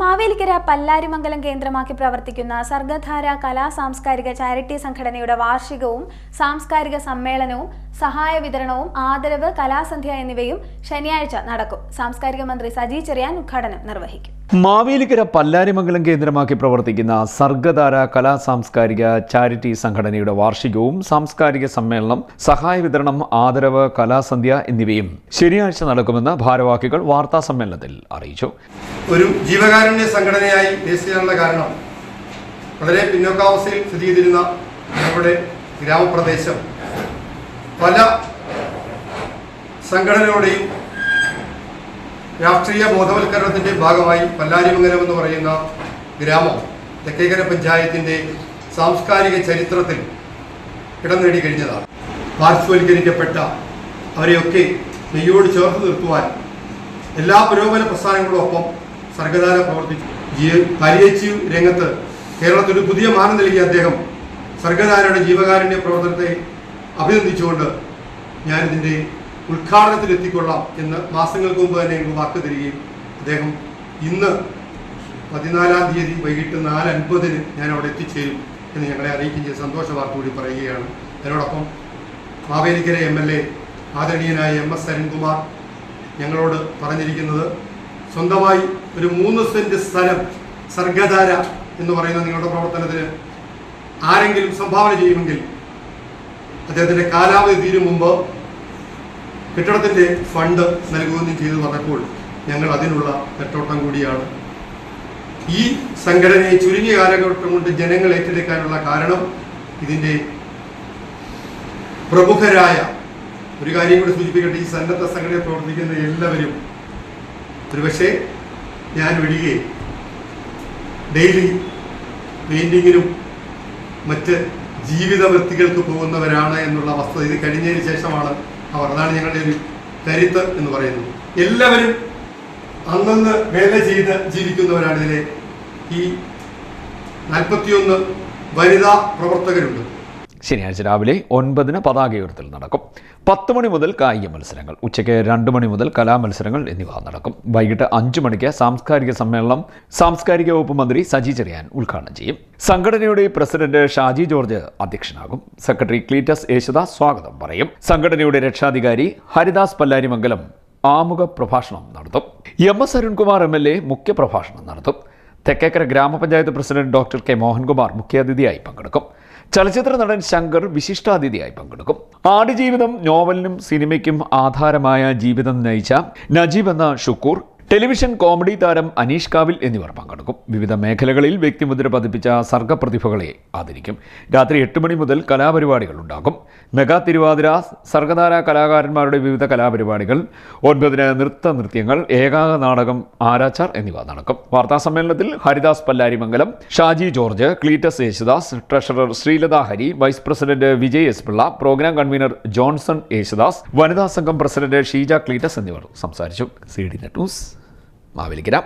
മാവേലിക്കര പല്ലാരിമംഗലം കേന്ദ്രമാക്കി പ്രവർത്തിക്കുന്ന സർഗധാര കലാ സാംസ്കാരിക ചാരിറ്റി സംഘടനയുടെ വാർഷികവും സാംസ്കാരിക സമ്മേളനവും സഹായ വിതരണവും ആദരവ് കലാസന്ധ്യ എന്നിവയും ശനിയാഴ്ച നടക്കും. സാംസ്കാരിക മന്ത്രി സജി ചെറിയാൻ ഉദ്ഘാടനം നിർവഹിക്കും. മാവേലിക്കര പല്ലാരിമംഗലം കേന്ദ്രമാക്കി പ്രവർത്തിക്കുന്ന സർഗധാര കലാ സാംസ്കാരിക ചാരിറ്റി സംഘടനയുടെ വാർഷികവും സാംസ്കാരിക സമ്മേളനം സഹായ വിതരണം ആദരവ് കലാസന്ധ്യ എന്നിവയും ശനിയാഴ്ച നടക്കുമെന്ന് ഭാരവാഹികൾ വാർത്താ സമ്മേളനത്തിൽ അറിയിച്ചു. ഒരു ജീവകാരുണ്യ സംഘടനയായി കാരണം വളരെ പിന്നോക്കാവസ്ഥയിൽ സ്ഥിതി ചെയ്തിരുന്ന നമ്മുടെ ഗ്രാമപ്രദേശം പല സംഘടനകളുടെയും രാഷ്ട്രീയ ബോധവൽക്കരണത്തിന്റെ ഭാഗമായി പല്ലാരിമംഗലം എന്ന് പറയുന്ന ഗ്രാമം തെക്കേക്കര പഞ്ചായത്തിന്റെ സാംസ്കാരിക ചരിത്രത്തിൽ ഇടം നേടി കഴിഞ്ഞതാണ്. പാർശ്വവൽക്കരിക്കപ്പെട്ട അവരെയൊക്കെ നെയ്യോട് ചേർത്ത് നിർത്തുവാൻ എല്ലാ പുരോഗമന പ്രസ്ഥാനങ്ങളോടൊപ്പം സർഗധാര പ്രവർത്തിച്ചു. പാലിയേറ്റീവ് രംഗത്ത് കേരളത്തിൽ ഒരു പുതിയ മാനം നൽകിയ അദ്ദേഹം സർഗധാരയുടെ ജീവകാരുണ്യ പ്രവർത്തനത്തെ അഭിനന്ദിച്ചുകൊണ്ട് ഞാനിതിന്റെ ഉദ്ഘാടനത്തിൽ എത്തിക്കൊള്ളാം എന്ന് മാസങ്ങൾക്ക് മുമ്പ് തന്നെ എനിക്ക് വാക്ക് തരികയും അദ്ദേഹം ഇന്ന് പതിനാലാം തീയതി വൈകിട്ട് നാല് അൻപതിന് ഞാൻ അവിടെ എത്തിച്ചേരും എന്ന് ഞങ്ങളെ അറിയിക്കുകയും ചെയ്ത് സന്തോഷ വാർത്ത കൂടി പറയുകയാണ്. അതിനോടൊപ്പം മാവേലിക്കര എം എൽ എ ആദരണീയനായ എം എസ് അരുൺകുമാർ ഞങ്ങളോട് പറഞ്ഞിരിക്കുന്നത് സ്വന്തമായി ഒരു മൂന്ന് സെന്റ് സ്ഥലം സർഗധാര എന്ന് പറയുന്ന നിങ്ങളുടെ പ്രവർത്തനത്തിന് ആരെങ്കിലും സംഭാവന ചെയ്യുമെങ്കിൽ അദ്ദേഹത്തിന്റെ കാലാവധി തീരും മുമ്പ് കെട്ടിടത്തിന്റെ ഫണ്ട് നൽകുകയും ചെയ്തു വന്നപ്പോൾ ഞങ്ങൾ അതിനുള്ള നെട്ടോട്ടം കൂടിയാണ്. ഈ സംഘടനയെ ചുരുങ്ങിയ കാലഘട്ടം കൊണ്ട് ജനങ്ങൾ ഏറ്റെടുക്കാനുള്ള കാരണം ഇതിന്റെ പ്രമുഖരായ ഒരു കാര്യം കൂടി സൂചിപ്പിക്കട്ടെ ഈ സന്നദ്ധ സംഘടനയിൽ പ്രവർത്തിക്കുന്ന എല്ലാവരും. ഒരുപക്ഷെ ഞാൻ ഒഴികെ ഡെയിലി പെയിന്റിങ്ങിനും മറ്റ് ജീവിത വൃത്തികൾക്ക് പോകുന്നവരാണ് എന്നുള്ള വസ്തുത ഇത് കഴിഞ്ഞതിന് ശേഷമാണ് അവർ അതാണ് ഞങ്ങളുടെ ഒരു കരുത്ത് എന്ന് പറയുന്നത്. എല്ലാവരും അന്നന്ന് വേല ചെയ്ത് ജീവിക്കുന്നവരാണ് ഇതിലെ ഈ നാൽപ്പത്തിയൊന്ന് വനിതാ പ്രവർത്തകരുണ്ട്. ശനിയാഴ്ച രാവിലെ ഒൻപതിന് പതാക ഉയർത്തൽ നടക്കും. പത്ത് മണി മുതൽ കായിക മത്സരങ്ങൾ ഉച്ചയ്ക്ക് രണ്ട് മണി മുതൽ കലാമത്സരങ്ങൾ എന്നിവ നടക്കും. വൈകിട്ട് അഞ്ച് മണിക്ക് സാംസ്കാരിക സമ്മേളനം സാംസ്കാരിക വകുപ്പ് മന്ത്രി സജി ചെറിയാൻ ഉദ്ഘാടനം ചെയ്യും. സംഘടനയുടെ പ്രസിഡന്റ് ഷാജി ജോർജ് അധ്യക്ഷനാകും. സെക്രട്ടറി ക്ലീറ്റസ് യേശുദാസ് സ്വാഗതം പറയും. സംഘടനയുടെ രക്ഷാധികാരി ഹരിദാസ് പല്ലാരിമംഗലം ആമുഖ പ്രഭാഷണം നടത്തും. M S Arunkumar M L A മുഖ്യപ്രഭാഷണം നടത്തും. തെക്കേക്കര ഗ്രാമപഞ്ചായത്ത് പ്രസിഡന്റ് ഡോക്ടർ കെ മോഹൻകുമാർ മുഖ്യാതിഥിയായി പങ്കെടുക്കും. ചലച്ചിത്ര നടൻ ശങ്കർ വിശിഷ്ടാതിഥിയായി പങ്കെടുക്കും. ആടുജീവിതം നോവലിനും സിനിമയ്ക്കും ആധാരമായ ജീവിതം നയിച്ച നജീബ് എന്ന ഷുക്കൂർ ടെലിവിഷൻ കോമഡി താരം അനീഷ് കാവിൽ എന്നിവർ പങ്കെടുക്കും. വിവിധ മേഖലകളിൽ വ്യക്തിമുദ്ര പതിപ്പിച്ച സർഗപ്രതിഭകളെ ആദരിക്കും. രാത്രി എട്ട് മണി മുതൽ കലാപരിപാടികൾ ഉണ്ടാകും. മെഗാ തിരുവാതിര സർഗധാര കലാകാരന്മാരുടെ വിവിധ കലാപരിപാടികൾ ഒൻപതിന് നൃത്ത നൃത്യങ്ങൾ ഏകാംഗ നാടകം ആരാച്ചാർ എന്നിവ നടക്കും. വാർത്താ സമ്മേളനത്തിൽ Haridas Pallarimangalam Shaji George Cleetus Yesudas treasurer Sreelatha Hari vice president Vijay S Pillai programme convener Johnson Yesudas വനിതാ സംഘം പ്രസിഡന്റ് ഷീജ ക്ലീറ്റസ് എന്നിവർ സംസാരിച്ചു. C D news. മാവേലിക്കര.